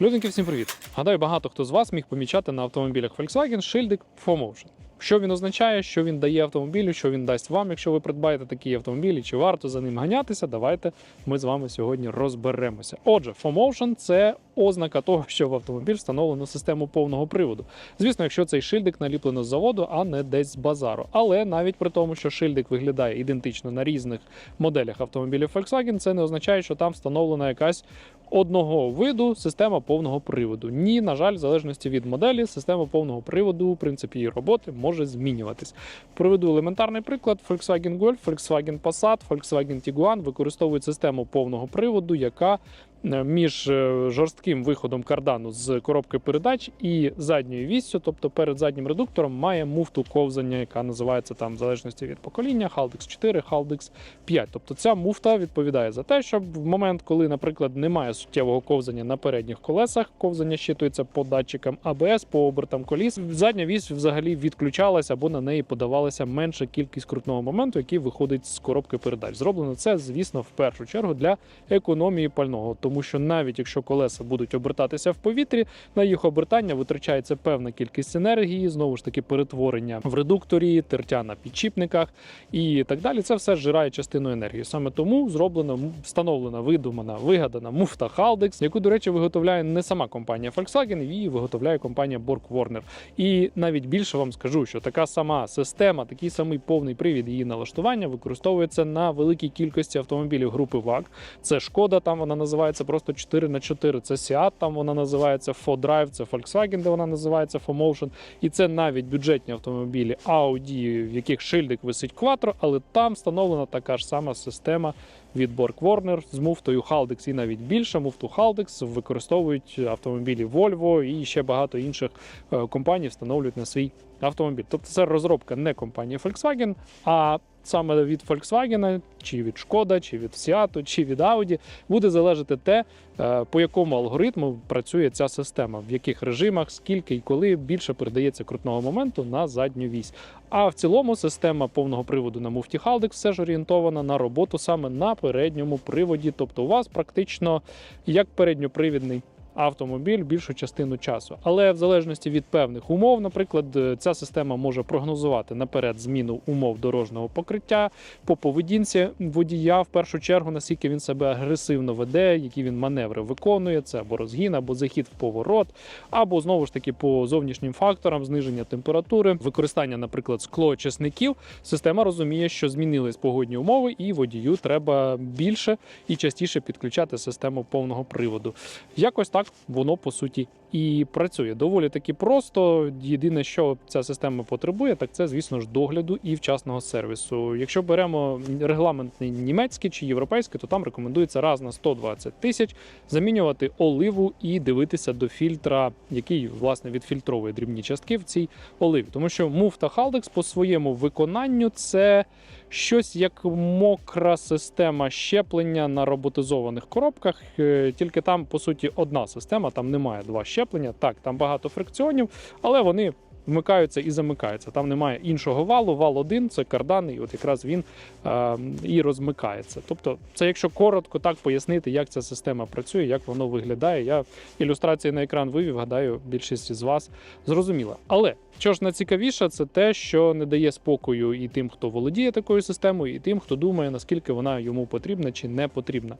Люденьки, всім привіт! Гадаю, багато хто з вас міг помічати на автомобілях Volkswagen шильдик 4Motion. Що він означає, що він дає автомобілю, що він дасть вам, якщо ви придбаєте такі автомобілі, чи варто за ним ганятися? Давайте ми з вами сьогодні розберемося. Отже, 4Motion – це ознака того, що в автомобіль встановлено систему повного приводу. Звісно, якщо цей шильдик наліплено з заводу, а не десь з базару. Але навіть при тому, що шильдик виглядає ідентично на різних моделях автомобілів Volkswagen, це не означає, що там встановлена якась одного виду система повного приводу. Ні, на жаль, в залежності від моделі, система повного приводу, принцип її роботи може змінюватись. Приведу елементарний приклад: Volkswagen Golf, Volkswagen Passat, Volkswagen Tiguan використовують систему повного приводу, яка між е, жорстким виходом кардану з коробки передач і задньою віссю, тобто перед заднім редуктором, має муфту ковзання, яка називається там в залежності від покоління Haldex 4, Haldex 5. Тобто ця муфта відповідає за те, щоб в момент, коли, наприклад, немає суттєвого ковзання на передніх колесах, ковзання щитується по датчикам АБС, по обертам коліс. Задня вісь взагалі відключалася або на неї подавалася менша кількість крутного моменту, який виходить з коробки передач. Зроблено це, звісно, в першу чергу для економії пального, тому що навіть якщо колеса будуть обертатися в повітрі, на їх обертання витрачається певна кількість енергії, знову ж таки, перетворення в редукторі, тертя на підчіпниках і так далі. Це все зжирає частину енергії. Саме тому зроблена встановлена, видумана, вигадана муфта Haldex, яку, до речі, виготовляє не сама компанія Volkswagen, її виготовляє компанія Borg Warner. І навіть більше вам скажу, що така сама система, такий самий повний привід її налаштування використовується на великій кількості автомобілів групи ВАГ. Це Шкода, там вона називається просто 4 на 4 Це Seat, там вона називається 4Drive, це Volkswagen, де вона називається 4Motion. І це навіть бюджетні автомобілі Audi, в яких шильдик висить Quattro, але там встановлена така ж сама система від Borg Warner з муфтою Haldex і навіть більше. Муфту Haldex використовують автомобілі Volvo і ще багато інших е, компаній встановлюють на свій автомобіль. Тобто це розробка не компанії Volkswagen, а саме від Volkswagen, чи від Шкода, чи від Seat, чи від Audi буде залежати те, е, по якому алгоритму працює ця система, в яких режимах, скільки і коли більше передається крутного моменту на задню вісь. А в цілому система повного приводу на муфті Haldex все ж орієнтована на роботу саме на передньому приводі. Тобто у вас практично як передньопривідний автомобіль більшу частину часу. Але в залежності від певних умов, наприклад, е, ця система може прогнозувати наперед зміну умов дорожнього покриття по поведінці водія в першу чергу, наскільки він себе агресивно веде, які він маневри виконує. Це або розгін, або захід в поворот, або знову ж таки по зовнішнім факторам, зниження температури, використання, наприклад, склоочисників. Система розуміє, що змінились погодні умови, і водію треба більше і частіше підключати систему повного приводу. Якось так воно по суті і працює. Доволі таки просто. Єдине, що ця система потребує, так це, звісно ж, догляду і вчасного сервісу. Якщо беремо регламентний німецький чи європейський, то там рекомендується раз на 120 тисяч замінювати оливу і дивитися до фільтра, який власне відфільтровує дрібні частки в цій оливі. Тому що муфта Haldex по своєму виконанню це щось як мокра система щеплення на роботизованих коробках. Е, Тільки там, по суті, одна система, там немає два щеплення. Так, там багато фрикціонів, але вони. Вмикаються і замикаються. Там немає іншого валу. Вал один це кардан, і от якраз він е, і розмикається. Тобто, це якщо коротко так пояснити, як ця система працює, як воно виглядає. Я ілюстрації на екран вивів. Гадаю, більшість з вас зрозуміла. Але що ж найцікавіше, це те, що не дає спокою і тим, хто володіє такою системою, і тим, хто думає, наскільки вона йому потрібна чи не потрібна.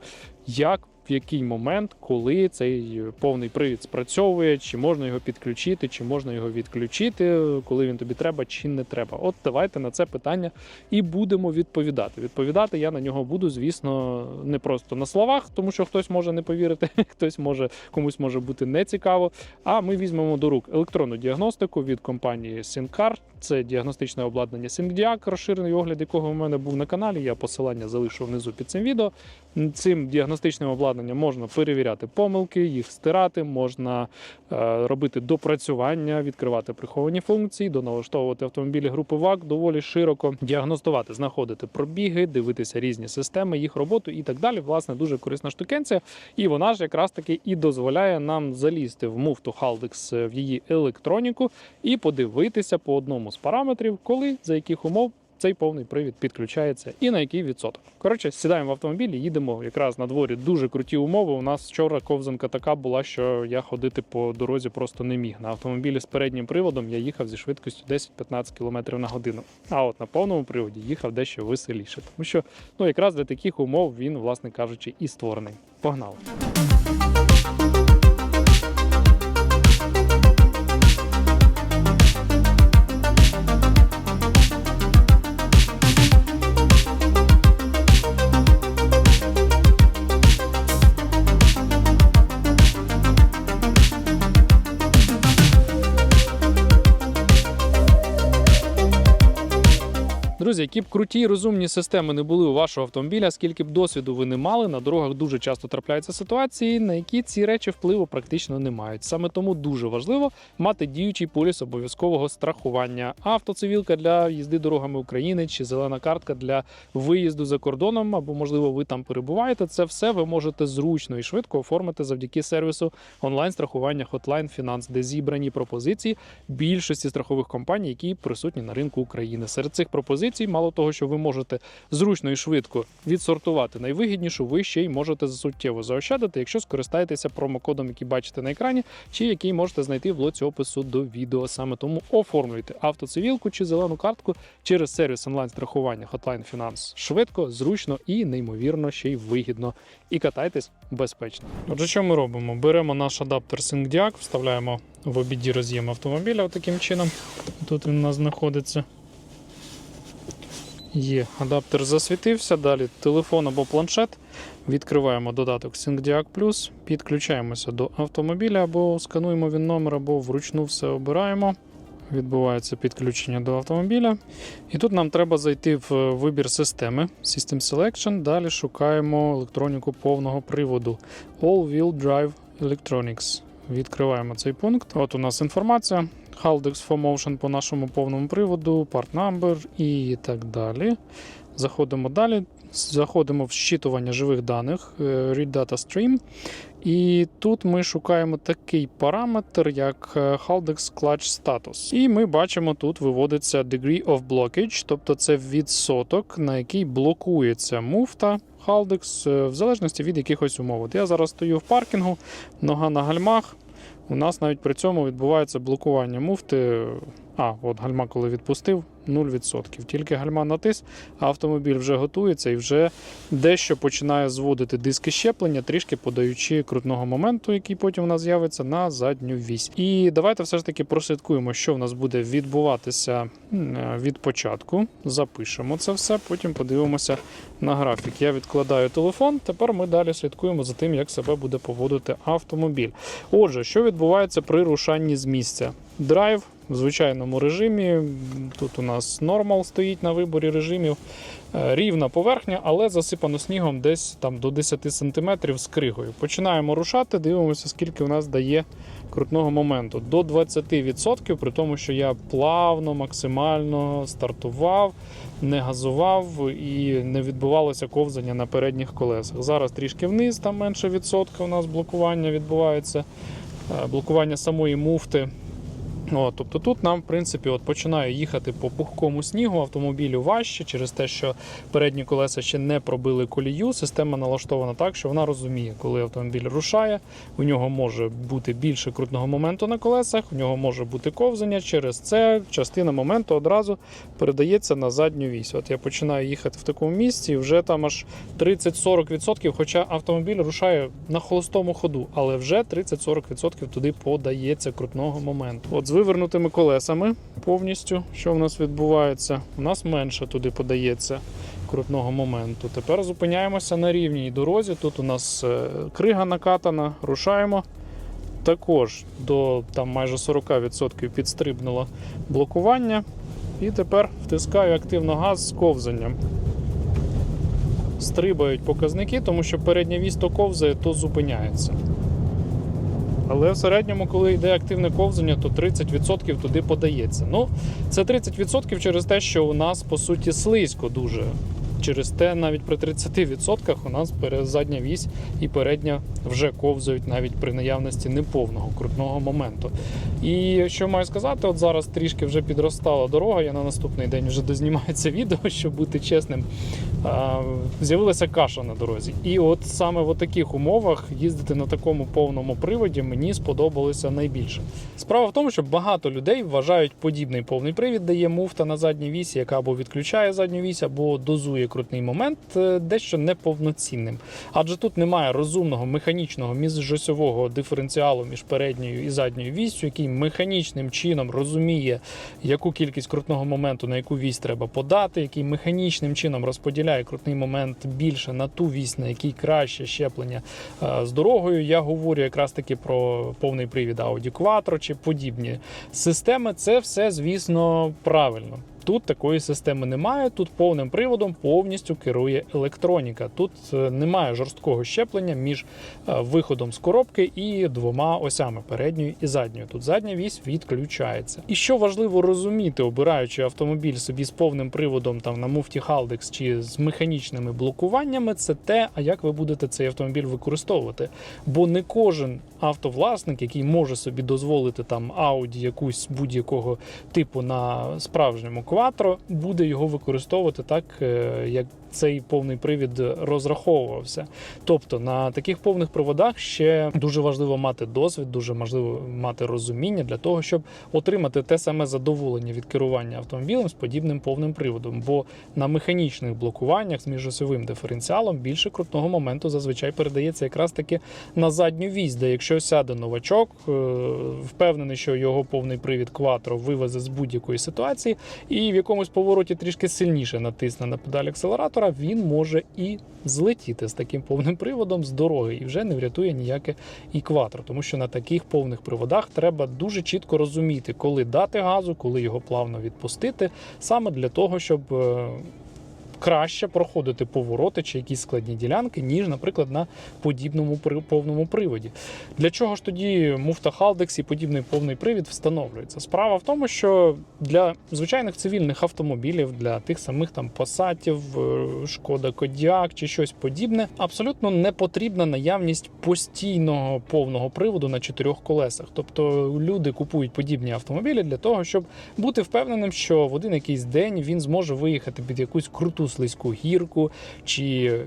Як в який момент, коли цей повний привід спрацьовує, чи можна його підключити, чи можна його відключити, коли він тобі треба, чи не треба. От давайте на це питання і будемо відповідати. Відповідати я на нього буду, звісно, не просто на словах, тому що хтось може не повірити, хтось може комусь може бути нецікаво. А ми візьмемо до рук електронну діагностику від компанії Syncar. Це діагностичне обладнання SyncDiag, розширений огляд, якого у мене був на каналі. Я посилання залишу внизу під цим відео. Цим діагностичним обладнанням можна перевіряти помилки, їх стирати, можна е, робити допрацювання, відкривати приховані функції, доналаштовувати автомобілі групи ВАК доволі широко, діагностувати, знаходити пробіги, дивитися різні системи, їх роботу і так далі. Власне, дуже корисна штукенція. І вона ж якраз таки і дозволяє нам залізти в муфту Haldex в її електроніку і подивитися по одному з параметрів, коли за яких умов цей повний привід підключається і на який відсоток. Коротше, сідаємо в автомобіль, і їдемо якраз на дворі. Дуже круті умови. У нас вчора ковзанка така була, що я ходити по дорозі просто не міг. На автомобілі з переднім приводом я їхав зі швидкістю 10-15 км на годину. А от на повному приводі їхав дещо веселіше, тому що ну якраз для таких умов він, власне кажучи, і створений. Погнали! Друзі, які б круті і розумні системи не були у вашого автомобіля, скільки б досвіду ви не мали, на дорогах дуже часто трапляються ситуації, на які ці речі впливу практично не мають. Саме тому дуже важливо мати діючий поліс обов'язкового страхування. Автоцивілка для їзди дорогами України чи зелена картка для виїзду за кордоном, або можливо ви там перебуваєте. Це все ви можете зручно і швидко оформити завдяки сервісу онлайн-страхування Hotline Finance, де зібрані пропозиції більшості страхових компаній, які присутні на ринку України. Серед цих пропозицій, мало того, що ви можете зручно і швидко відсортувати найвигіднішу, ви ще й можете суттєво заощадити, якщо скористаєтеся промокодом, який бачите на екрані, чи який можете знайти в блоці опису до відео. Саме тому оформлюйте автоцивілку чи зелену картку через сервіс онлайн-страхування Hotline Finance швидко, зручно і неймовірно ще й вигідно. І катайтесь безпечно. Отже, що ми робимо? Беремо наш адаптер SyncDiac, вставляємо в обіді роз'єм автомобіля таким чином. Тут він у нас знаходиться. Є, адаптер засвітився. Далі телефон або планшет. Відкриваємо додаток SyncDiac Plus, підключаємося до автомобіля або скануємо він номер, або вручну все обираємо. Відбувається підключення до автомобіля. І тут нам треба зайти в вибір системи System Selection. Далі шукаємо електроніку повного приводу All-Wheel Drive Electronics. Відкриваємо цей пункт. От у нас інформація. Haldex 4Motion по нашому повному приводу, part number і так далі. Заходимо далі. Заходимо в щитування живих даних е, Read Data Stream. І тут ми шукаємо такий параметр, як е, Haldex Clutch Status. І ми бачимо, тут виводиться Degree of Blockage, тобто це відсоток, на який блокується муфта. Haldex е, в залежності від якихось умов. От я зараз стою в паркінгу, нога на гальмах. У нас навіть при цьому відбувається блокування муфти. А, от гальма, коли відпустив, 0%. Тільки гальма натис, автомобіль вже готується і вже дещо починає зводити диски щеплення, трішки подаючи крутного моменту, який потім у нас з'явиться на задню вісь. І давайте все ж таки прослідкуємо, що в нас буде відбуватися е, від початку. Запишемо це все, потім подивимося на графік. Я відкладаю телефон. Тепер ми далі слідкуємо за тим, як себе буде поводити автомобіль. Отже, що відбувається при рушанні з місця? Драйв в звичайному режимі. Тут у нас нормал стоїть на виборі режимів. Е, Рівна поверхня, але засипано снігом десь там до 10 см з кригою. Починаємо рушати, дивимося, скільки у нас дає крутного моменту. До 20%, при тому, що я плавно, максимально стартував, не газував і не відбувалося ковзання на передніх колесах. Зараз трішки вниз, там менше відсотка у нас блокування відбувається, е, блокування самої муфти. О, тобто тут нам, в принципі, от починає їхати по пухкому снігу, автомобілю важче через те, що передні колеса ще не пробили колію. Система налаштована так, що вона розуміє, коли автомобіль рушає, у нього може бути більше крутного моменту на колесах, у нього може бути ковзання. Через це частина моменту одразу передається на задню вісь. От я починаю їхати в такому місці, і вже там аж 30-40%, хоча автомобіль рушає на холостому ходу, але вже 30-40% туди подається крутного моменту. От вивернутими колесами повністю, що в нас відбувається, у нас менше туди подається крутного моменту. Тепер зупиняємося на рівній дорозі. Тут у нас е, крига накатана, рушаємо. Також до там майже 40% підстрибнуло блокування. І тепер втискаю активно газ з ковзанням. Стрибають показники, тому що передня вісь то ковзає, то зупиняється. Але в середньому, коли йде активне ковзання, то 30% туди подається. Ну, це 30% через те, що у нас по суті слизько дуже Через те навіть при 30% у нас задня вісь і передня вже ковзають навіть при наявності неповного крутного моменту. І що маю сказати, от зараз трішки вже підростала дорога. Я на наступний день вже дознімаю це відео, щоб бути чесним. З'явилася каша на дорозі. І от саме в таких умовах їздити на такому повному приводі мені сподобалося найбільше. Справа в тому, що багато людей вважають подібний повний привід, дає муфта на задній вісі, яка або відключає задню вісь, або дозує крутний момент, е, дещо неповноцінним. Адже тут немає розумного механічного міжосьового диференціалу між передньою і задньою віссю, який механічним чином розуміє, яку кількість крутного моменту на яку вісь треба подати, який механічним чином розподіляє крутний момент більше на ту вісь, на якій краще щеплення е, з дорогою. Я говорю якраз таки про повний привід Audi Quattro чи подібні системи. Це все, звісно, правильно. Тут такої системи немає. Тут повним приводом повністю керує електроніка. Тут е, немає жорсткого щеплення між е, виходом з коробки і двома осями передньою і задньою. Тут задня вісь відключається. І що важливо розуміти, обираючи автомобіль собі з повним приводом там на муфті Haldex чи з механічними блокуваннями, це те, а як ви будете цей автомобіль використовувати. Бо не кожен автовласник, який може собі дозволити там Audi якусь будь-якого типу на справжньому Quattro, буде його використовувати так, е, як цей повний привід розраховувався. Тобто на таких повних проводах ще дуже важливо мати досвід, дуже важливо мати розуміння для того, щоб отримати те саме задоволення від керування автомобілем з подібним повним приводом. Бо на механічних блокуваннях з міжосьовим диференціалом більше крутного моменту зазвичай передається якраз таки на задню вісь, де якщо сяде новачок, е, впевнений, що його повний привід Quattro вивезе з будь-якої ситуації, і в якомусь повороті трішки сильніше натисне на педаль акселератора, він може і злетіти з таким повним приводом з дороги і вже не врятує ніяке і Quattro. Тому що на таких повних приводах треба дуже чітко розуміти, коли дати газу, коли його плавно відпустити, саме для того, щоб. Краще проходити повороти чи якісь складні ділянки, ніж, наприклад, на подібному повному приводі. Для чого ж тоді муфта Haldex і подібний повний привід встановлюється? Справа в тому, що для звичайних цивільних автомобілів, для тих самих там Passatів, е, Шкода Кодіак чи щось подібне, абсолютно не потрібна наявність постійного повного приводу на чотирьох колесах. Тобто люди купують подібні автомобілі для того, щоб бути впевненим, що в один якийсь день він зможе виїхати під якусь круту слизьку гірку, чи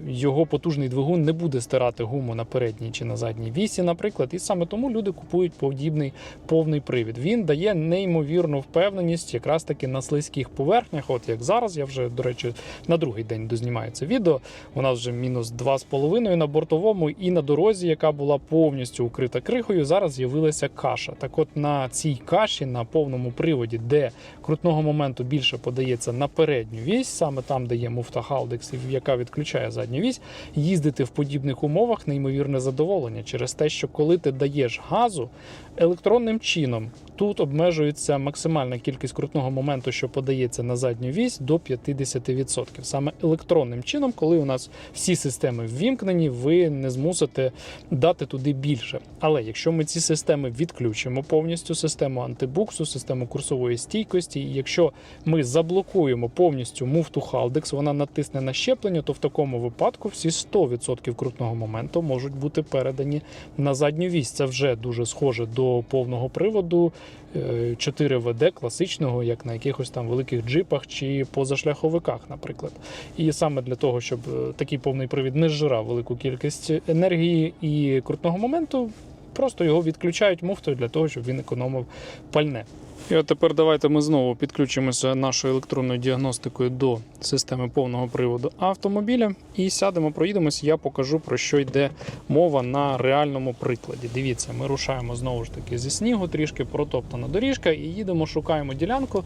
його потужний двигун не буде стирати гуму на передній чи на задній вісі, наприклад. І саме тому люди купують подібний повний привід. Він дає неймовірну впевненість якраз таки на слизьких поверхнях. От як зараз, я вже, до речі, на другий день дознімаю це відео. У нас вже мінус 2,5 на бортовому і на дорозі, яка була повністю укрита крихою, зараз з'явилася каша. Так от на цій каші, на повному приводі, де крутного моменту більше подається на передню вісь, саме там, де є муфта Халдекс, яка відключає задню вісь, їздити в подібних умовах неймовірне задоволення через те, що коли ти даєш газу електронним чином, тут обмежується максимальна кількість крутного моменту, що подається на задню вісь, до 50%. Саме електронним чином, коли у нас всі системи ввімкнені, ви не змусите дати туди більше. Але якщо ми ці системи відключимо повністю, систему антибуксу, систему курсової стійкості, і якщо ми заблокуємо повністю муфту Haldex, вона натисне на щеплення, то в такому випадку всі 100% крутного моменту можуть бути передані на задню вісь. Це вже дуже схоже до повного приводу е, 4 ВД класичного, як на якихось там великих джипах чи позашляховиках, наприклад. І саме для того, щоб е, такий повний привід не зжирав велику кількість енергії і крутного моменту, просто його відключають муфтою для того, щоб він економив пальне. І от тепер давайте ми знову підключимося нашою електронною діагностикою до системи повного приводу автомобіля і сядемо, проїдемося. Я покажу про що йде мова на реальному прикладі. Дивіться, ми рушаємо знову ж таки зі снігу, трішки протоптана доріжка, і їдемо, шукаємо ділянку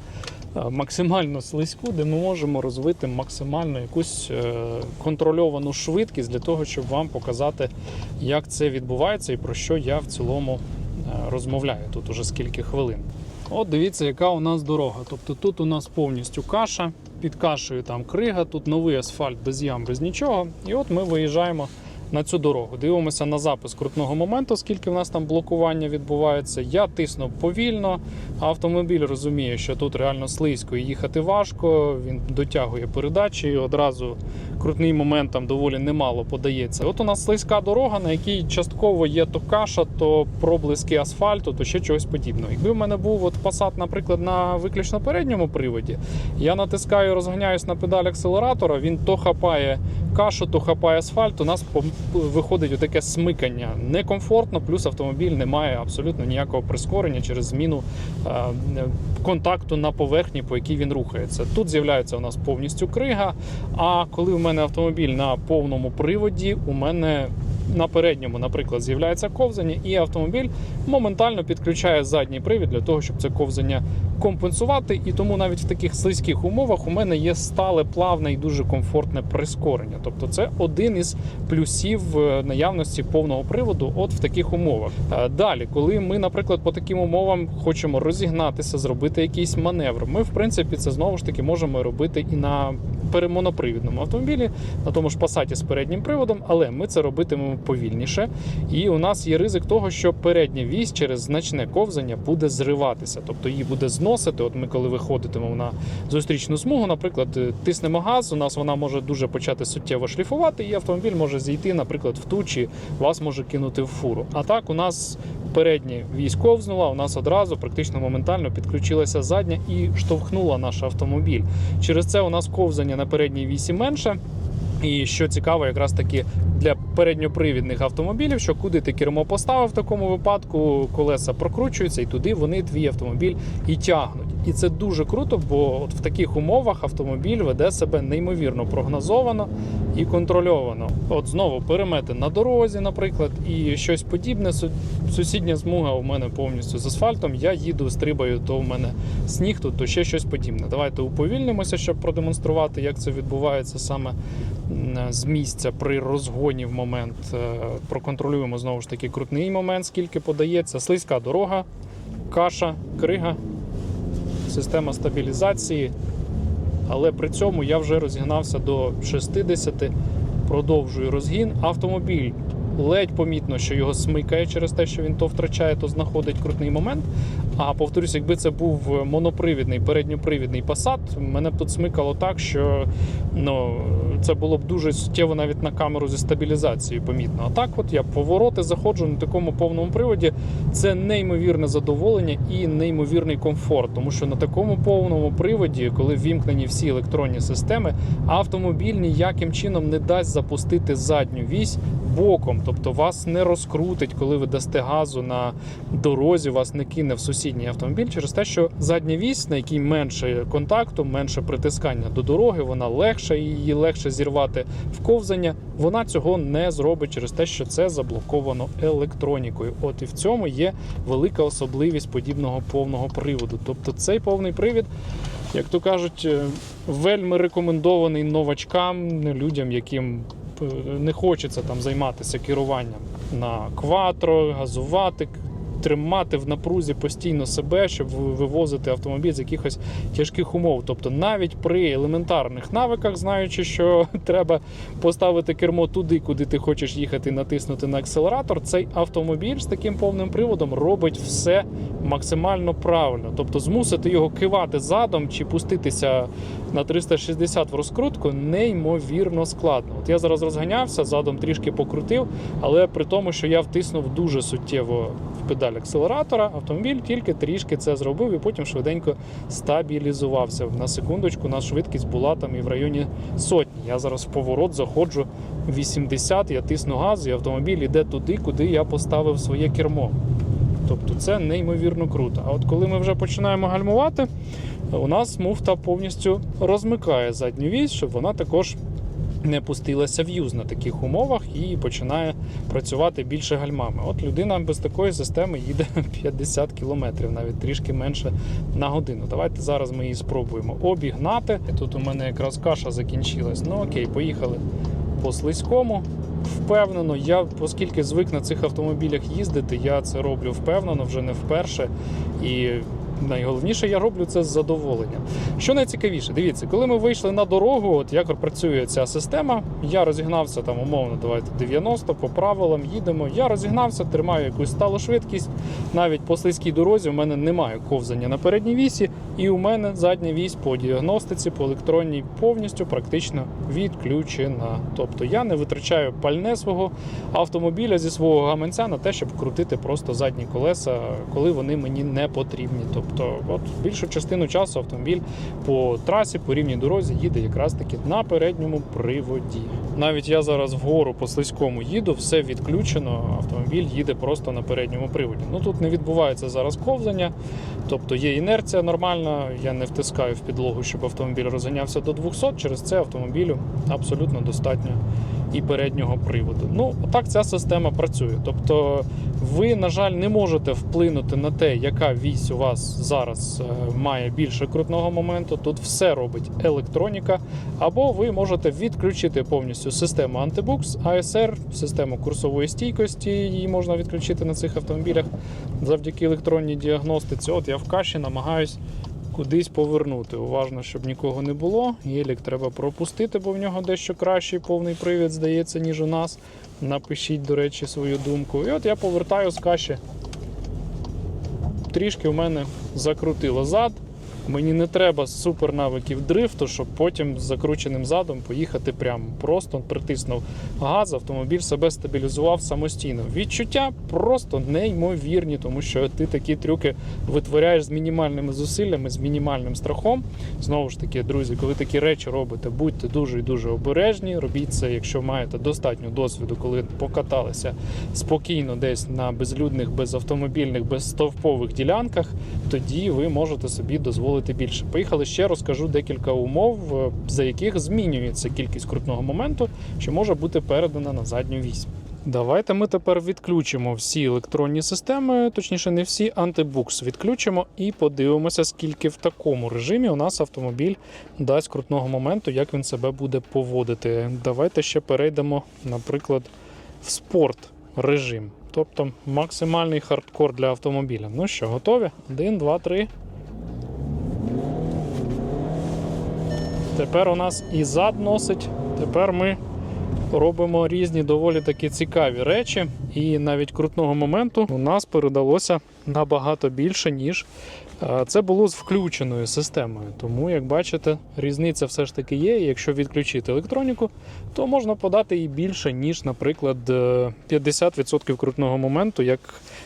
максимально слизьку, де ми можемо розвити максимально якусь е, контрольовану швидкість для того, щоб вам показати, як це відбувається і про що я в цілому е, розмовляю тут уже скільки хвилин. От дивіться, яка у нас дорога. Тобто тут у нас повністю каша, під кашею там крига, тут новий асфальт без ям, без нічого. І от ми виїжджаємо на цю дорогу. Дивимося на запис крутного моменту, скільки в нас там блокування відбувається. Я тисну повільно. Автомобіль розуміє, що тут реально слизько і їхати важко. Він дотягує передачі і одразу крутний момент там доволі немало подається. От у нас слизька дорога, на якій частково є то каша, то проблиски асфальту, то ще чогось подібного. Якби в мене був от Passat, наприклад, на виключно передньому приводі, я натискаю, розганяюсь на педаль акселератора, він то хапає кашу, то хапає асфальт. У нас виходить таке смикання. Некомфортно, плюс автомобіль не має абсолютно ніякого прискорення через зміну е, контакту на поверхні, по якій він рухається. Тут з'являється у нас повністю крига. А коли в мене автомобіль на повному приводі, у мене на передньому, наприклад, з'являється ковзання, і автомобіль моментально підключає задній привід для того, щоб це ковзання компенсувати. І тому навіть в таких слизьких умовах у мене є стале, плавне і дуже комфортне прискорення. Тобто, це один із плюсів е, наявності повного приводу, от в таких умовах. Е, Далі, коли ми, наприклад, по таким умовам хочемо розігнатися, зробити якийсь маневр, ми в принципі це знову ж таки можемо робити і на перемонопривідному автомобілі, на тому ж пасаті з переднім приводом, але ми це робитимемо повільніше. І у нас є ризик того, що передня вісь через значне ковзання буде зриватися, тобто її буде зносити. От ми, коли виходитимемо на зустрічну смугу, наприклад, е, тиснемо газ, у нас вона може дуже почати суттєво шліфувати, і автомобіль може зійти, наприклад, в ту чи вас може кинути в фуру. А так у нас передня вісь ковзнула, у нас одразу практично моментально підключилася задня і штовхнула наш автомобіль. Через це у нас ковзання на передній вісі менше. І що цікаво, якраз таки для передньопривідних автомобілів, що куди ти кермо поставив в такому випадку, колеса прокручуються, і туди вони твій автомобіль і тягнуть. І це дуже круто, бо от в таких умовах автомобіль веде себе неймовірно прогнозовано і контрольовано. От знову перемети на дорозі, наприклад, і щось подібне. Сусідня смуга у мене повністю з асфальтом. Я їду, стрибаю, то в мене сніг, тут то ще щось подібне. Давайте уповільнимося, щоб продемонструвати, як це відбувається саме з місця при розгоні в момент. Е, Проконтролюємо знову ж таки крутний момент, скільки подається. Слизька дорога, каша, крига, система стабілізації. Але при цьому я вже розігнався до 60, продовжую розгін. Автомобіль ледь помітно, що його смикає через те, що він то втрачає, то знаходить крутний момент. А повторюсь, якби це був монопривідний, передньопривідний Passat, мене б тут смикало так, що ну, це було б дуже суттєво навіть на камеру зі стабілізацією помітно. А так, от я повороти заходжу на такому повному приводі. Це неймовірне задоволення і неймовірний комфорт, тому що на такому повному приводі, коли ввімкнені всі електронні системи, автомобіль ніяким чином не дасть запустити задню вісь боком, тобто вас не розкрутить, коли ви дасте газу на дорозі, вас не кине в сусідній автомобіль через те, що задня вісь, на якій менше контакту, менше притискання до дороги, вона легша її легше зірвати в ковзання. Вона цього не зробить через те, що це заблоковано електронікою. От і в цьому є велика особливість подібного повного приводу. Тобто цей повний привід, як то кажуть, е, вельми рекомендований новачкам, людям, яким не хочеться там займатися керуванням на кватро, газувати. Тримати в напрузі постійно себе, щоб вивозити автомобіль з якихось тяжких умов. Тобто, навіть при елементарних навиках, знаючи, що треба поставити кермо туди, куди ти хочеш їхати, натиснути на акселератор, цей автомобіль з таким повним приводом робить все максимально правильно. Тобто, змусити його кивати задом чи пуститися на 360 в розкрутку неймовірно складно. От я зараз розганявся, задом трішки покрутив, але при тому, що я втиснув дуже суттєво педаль акселератора, автомобіль тільки трішки це зробив і потім швиденько стабілізувався. На секундочку, на швидкість була там і в районі сотні. Я зараз в поворот заходжу 80, я тисну газ, і автомобіль іде туди, куди я поставив своє кермо. Тобто це неймовірно круто. А от коли ми вже починаємо гальмувати, у нас муфта повністю розмикає задню вісь, щоб вона також не пустилася в юз на таких умовах і починає працювати більше гальмами. От людина без такої системи їде 50 км, навіть трішки менше на годину. Давайте зараз ми її спробуємо обігнати. Тут у мене якраз каша закінчилась. Ну окей, поїхали по слизькому. Впевнено, я, оскільки звик на цих автомобілях їздити, я це роблю впевнено, вже не вперше. І найголовніше, я роблю це з задоволенням. Що найцікавіше, дивіться, коли ми вийшли на дорогу, от як працює ця система, я розігнався там умовно, давайте 90 по правилам їдемо. Я розігнався, тримаю якусь сталу швидкість. Навіть по слизькій дорозі у мене немає ковзання на передній вісі, і у мене задня вісь по діагностиці, по електронній повністю практично відключена. Тобто я не витрачаю пальне свого автомобіля зі свого гаманця на те, щоб крутити просто задні колеса, коли вони мені не потрібні. Тобто, от більшу частину часу автомобіль по трасі, по рівній дорозі їде якраз таки на передньому приводі. Навіть я зараз вгору по слизькому їду, все відключено. Автомобіль їде просто на передньому приводі. Ну тут не відбувається зараз ковзання, тобто є інерція нормальна. Я не втискаю в підлогу, щоб автомобіль розганявся до 200. Через це автомобілю абсолютно достатньо і переднього приводу. Ну, так ця система працює. Тобто, ви, на жаль, не можете вплинути на те, яка вісь у вас зараз е, має більше крутного моменту. Тут все робить електроніка. Або ви можете відключити повністю систему Antibux, ASR, систему курсової стійкості. Її можна відключити на цих автомобілях завдяки електронній діагностиці. От я в каші намагаюсь кудись повернути. Уважно, щоб нікого не було. Єлік треба пропустити, бо в нього дещо кращий повний привід, здається, ніж у нас. Напишіть, до речі, свою думку. І от я повертаю з каші. Трішки в мене закрутило зад. Мені не треба супер навиків дрифту, щоб потім з закрученим задом поїхати прямо. Просто притиснув газ, автомобіль себе стабілізував самостійно. Відчуття просто неймовірні, тому що ти такі трюки витворяєш з мінімальними зусиллями, з мінімальним страхом. Знову ж таки, друзі, коли такі речі робите, будьте дуже і дуже обережні. Робіть це, якщо маєте достатньо досвіду, коли покаталися спокійно десь на безлюдних, безавтомобільних, безстовпових ділянках, тоді ви можете собі дозволити більше. Поїхали ще розкажу декілька умов, е, за яких змінюється кількість крутного моменту, що може бути передана на задню вісь. Давайте ми тепер відключимо всі електронні системи, точніше, не всі антибукс відключимо і подивимося, скільки в такому режимі у нас автомобіль дасть крутного моменту, як він себе буде поводити. Давайте ще перейдемо, наприклад, в спорт режим, тобто максимальний хардкор для автомобіля. Ну що, готові? Один, два, три. Тепер у нас і зад носить. Тепер ми робимо різні доволі такі цікаві речі, і навіть крутного моменту у нас передалося набагато більше, ніж е, це було з включеною системою. Тому, як бачите, різниця все ж таки є. Якщо відключити електроніку, то можна подати і більше, ніж, наприклад, е, 50% крутного моменту, як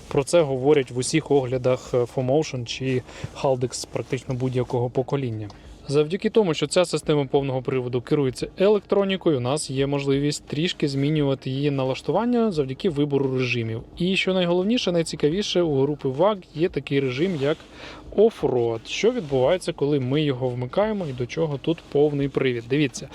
про це говорять в усіх оглядах е, FOMotion чи Haldex практично будь-якого покоління. Завдяки тому, що ця система повного приводу керується електронікою, у нас є можливість трішки змінювати її налаштування завдяки вибору режимів. І що найголовніше, найцікавіше у групи VAG є такий режим, як Off-Road. Що відбувається, коли ми його вмикаємо і до чого тут повний привід. Дивіться,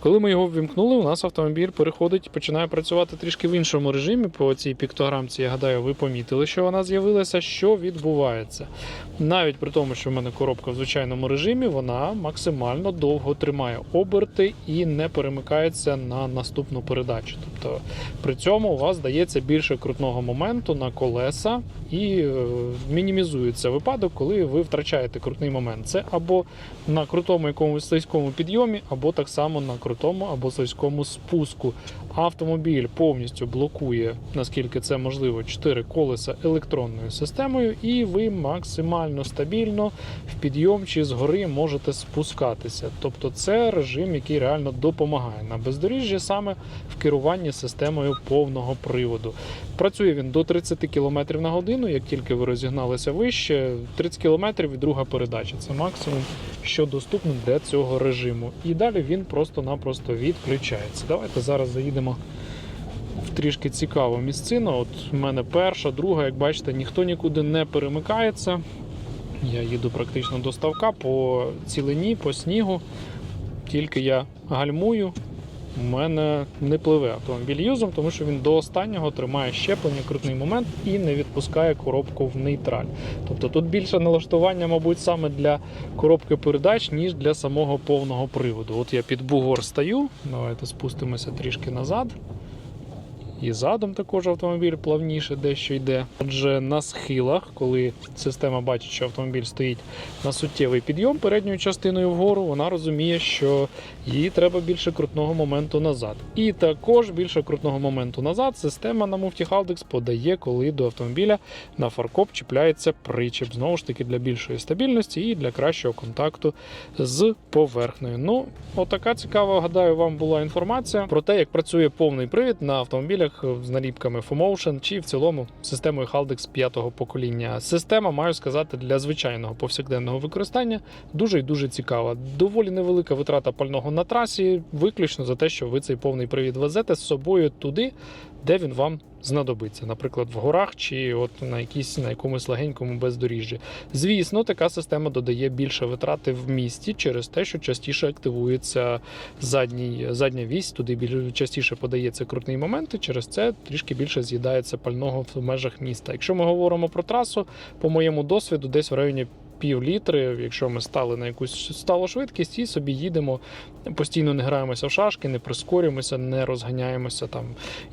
коли ми його ввімкнули, у нас автомобіль переходить починає працювати трішки в іншому режимі. По цій піктограмці, я гадаю, ви помітили, що вона з'явилася. Що відбувається? Навіть при тому, що в мене коробка в звичайному режимі, вона максимально довго тримає оберти і не перемикається на наступну передачу. Тобто при цьому у вас дається більше крутного моменту на колеса і е, мінімізується випадок, коли ви втрачаєте крутний момент. Це або на крутому якомусь слизькому підйомі, або так само на крутому або слизькому спуску. Автомобіль повністю блокує, наскільки це можливо, 4 колеса електронною системою, і ви максимально стабільно в підйом чи згори можете спускатися. Тобто це режим, який реально допомагає на бездоріжжі саме в керуванні системою повного приводу. Працює він до 30 км на годину. Як тільки ви розігналися вище, 30 км і друга передача. Це максимум, що доступно для цього режиму. І далі він просто-напросто відключається. Давайте зараз заїдемо в трішки цікаву місцину. От в мене перша, друга, як бачите, ніхто нікуди не перемикається. Я їду практично до ставка по цілині, по снігу. Тільки я гальмую, у мене не пливе автомобіль юзом, тому що він до останнього тримає щеплення, крутний момент і не відпускає коробку в нейтраль. Тобто тут більше налаштування, мабуть, саме для коробки передач, ніж для самого повного приводу. От я під бугор стаю, Давайте спустимося трішки назад. І задом також автомобіль плавніше дещо йде. Отже, на схилах, коли система бачить, що автомобіль стоїть на суттєвий підйом передньою частиною вгору, вона розуміє, що їй треба більше крутного моменту назад. І також більше крутного моменту назад система на муфті Haldex подає, коли до автомобіля на фаркоп чіпляється причеп. Знову ж таки, для більшої стабільності і для кращого контакту з поверхнею. Ну, отака цікава, гадаю, вам була інформація про те, як працює повний привід на автомобілях з наліпками FOMotion чи в цілому системою Haldex п'ятого покоління. Система, маю сказати, для звичайного повсякденного використання дуже і дуже цікава. Доволі невелика витрата пального на трасі, виключно за те, що ви цей повний привід везете з собою туди, де він вам знадобиться, наприклад, в горах чи от на якійсь на якомусь легенькому бездоріжжі. Звісно, така система додає більше витрати в місті через те, що частіше активується задній, задня вісь, туди більш частіше подається крутний момент, і через це трішки більше з'їдається пального в межах міста. Якщо ми говоримо про трасу, по моєму досвіду, десь в районі пів літри, якщо ми стали на якусь сталу швидкість і собі їдемо, постійно не граємося в шашки, не прискорюємося, не розганяємося там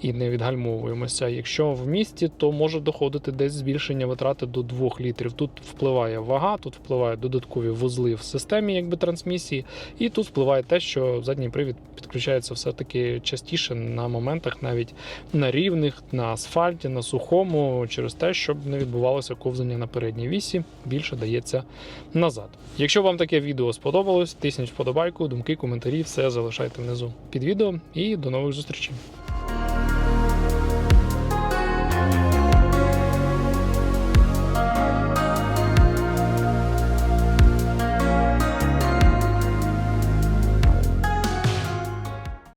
і не відгальмовуємося. Якщо в місті, то може доходити десь збільшення витрати до 2 літрів. Тут впливає вага, тут впливають додаткові вузли в системі, якби трансмісії, і тут впливає те, що задній привід підключається все-таки частіше на моментах, навіть на рівних, на асфальті, на сухому, через те, щоб не відбувалося ковзання на передній вісі, більше дається назад. Якщо вам таке відео сподобалось, тисніть вподобайку, думки, коментарі, все залишайте внизу під відео і до нових зустрічей.